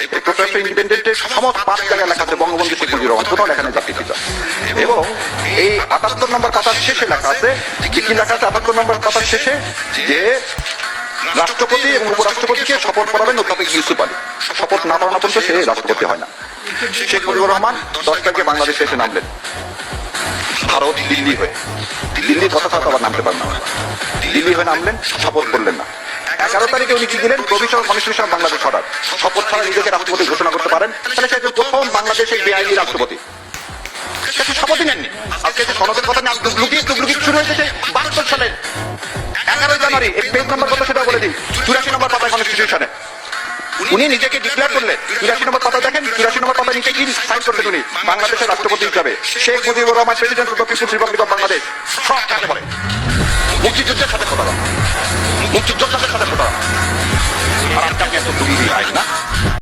এই এবং রাষ্ট্রপতি এবং উপরাষ্ট্রপতিকে শপথ করাবেন অধ্যাপক ইউসুফ আলী। শপথ না করানো পর্যন্ত সে রাষ্ট্রপতি হয় না। শেখ মুজিবুর রহমান দশ তারিখে বাংলাদেশে এসে নামলেন। ভারত দিল্লি হয়ে। দিল্লি কথা আবার নামতে পারেন না। দিল্লি হয়ে নামলেন, শপথ করলেন না। তারিখে উনি কি দিলেন প্রভিশন কনস্টিটিউশন বাংলাদেশ সরকার শপথ ছাড়া নিজেকে রাষ্ট্রপতি ঘোষণা করতে পারেন। তাহলে সে প্রথম বাংলাদেশের বেআইনি রাষ্ট্রপতি। সে তো শপথই নেননি। আজকে যে সনদের কথা নিয়ে দুবলুকি দুবলুকি শুরু হয়েছে বাহাত্তর সালে এগারোই জানুয়ারি, এই পেজ নাম্বার কত সেটা বলে দিই চুরাশি নম্বর পাতায় কনস্টিটিউশনে উনি নিজেকে ডিক্লেয়ার করলেন চুরাশি নম্বর পাতা দেখেন, চুরাশি নম্বর পাতা নিচে কি সাইন করলেন উনি? বাংলাদেশের রাষ্ট্রপতি হিসাবে। Sheikh Mujibur Rahman president of people's republic of Bangladesh সব কাকে বলে মুক্তিযুদ্ধের সাথে কথা। মুক্তিযোদ্ধাদের সাথে কথা। বলা।